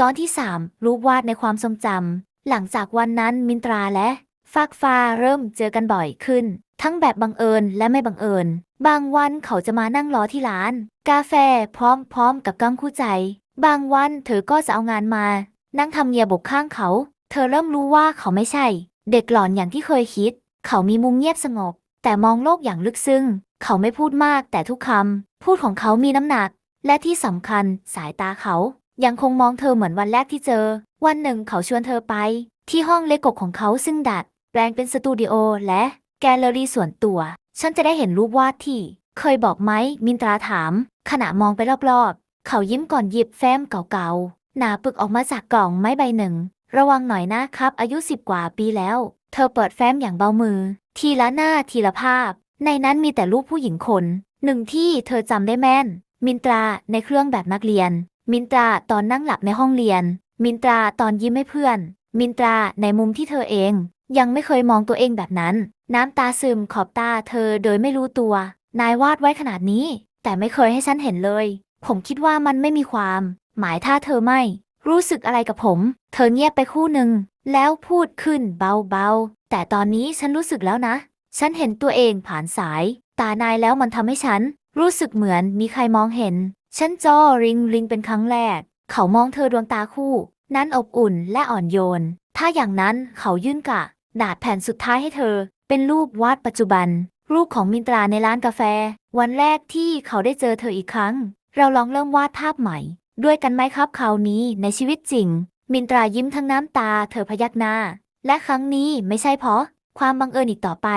ตอนที่ 3 รูปวาดในความทรงจำ หลังจากวันนั้นมินตราและฟากฟ้าเริ่มเจอกันบ่อยขึ้น ทั้งแบบบังเอิญและไม่บังเอิญ บางวันเขาจะมานั่งรอที่ร้าน กาแฟพร้อมๆกับกังคู่ใจ บางวันเธอก็จะเอางานมา นั่งทำเนียบกข้างเขา เธอเริ่มรู้ว่าเขาไม่ใช่ เด็กหลอนอย่างที่เคยคิด เขามีมุมเงียบสงบ แต่มองโลกอย่างลึกซึ้ง เขาไม่พูดมากแต่ทุกคำพูดของเขามีน้ำหนัก และที่สำคัญสายตาเขา ยังคงมองเธอเหมือนวันแรกที่เจอ วันหนึ่งเขาชวนเธอไป ที่ห้องเลโกของเขาซึ่งดัด แปลงเป็นสตูดิโอและแกลเลอรี่ส่วนตัว ฉันจะได้เห็นรูปวาดที่ เคยบอกไหมมินตราถาม ขณะมองไปรอบๆ เขายิ้มก่อนหยิบแฟ้มเก่าๆ หนาปึกออกมาจากกล่องไม้ใบหนึ่ง ระวังหน่อยนะครับ อายุสิบกว่าปีแล้ว เธอเปิดแฟ้มอย่างเบามือ ทีละหน้าทีละภาพ ในนั้นมีแต่รูปผู้หญิงคน หนึ่งที่เธอจำได้แม่น มินตราในเครื่องแบบนักเรียน มินตราตอนนั่งหลับในห้องเรียน มินตราตอนยิ้มให้เพื่อน มินตราในมุมที่เธอเอง ยังไม่เคยมองตัวเองแบบนั้น น้ำตาซึมขอบตาเธอโดยไม่รู้ตัว นายวาดไว้ขนาดนี้ แต่ไม่เคยให้ฉันเห็นเลย ผมคิดว่ามันไม่มีความ หมายถ้าเธอไม่ รู้สึกอะไรกับผม เธอเงียบไปคู่หนึ่งแล้วพูดขึ้นเบาๆ แต่ตอนนี้ฉันรู้สึกแล้วนะ ฉันเห็นตัวเองผ่านสาย ตานายแล้วมันทำให้ฉัน รู้สึกเหมือนมีใครมองเห็น ฉันจอริงริงเป็นครั้งแรก เขามองเธอดวงตาคู่ นั้นอบอุ่นและอ่อนโยน ถ้าอย่างนั้นเขายื่นกะดาษแผ่นสุดท้ายให้เธอ เป็นรูปวาดปัจจุบัน รูปของมินตราในร้านกาแฟ วันแรกที่เขาได้เจอเธออีกครั้ง เราลองเริ่มวาดภาพใหม่ ด้วยกันไหมครับคราวนี้ในชีวิตจริง มินตรายิ้มทั้งน้ำตา เธอพยักหน้า และครั้งนี้ไม่ใช่เพราะ ความบังเอิญอีกต่อไป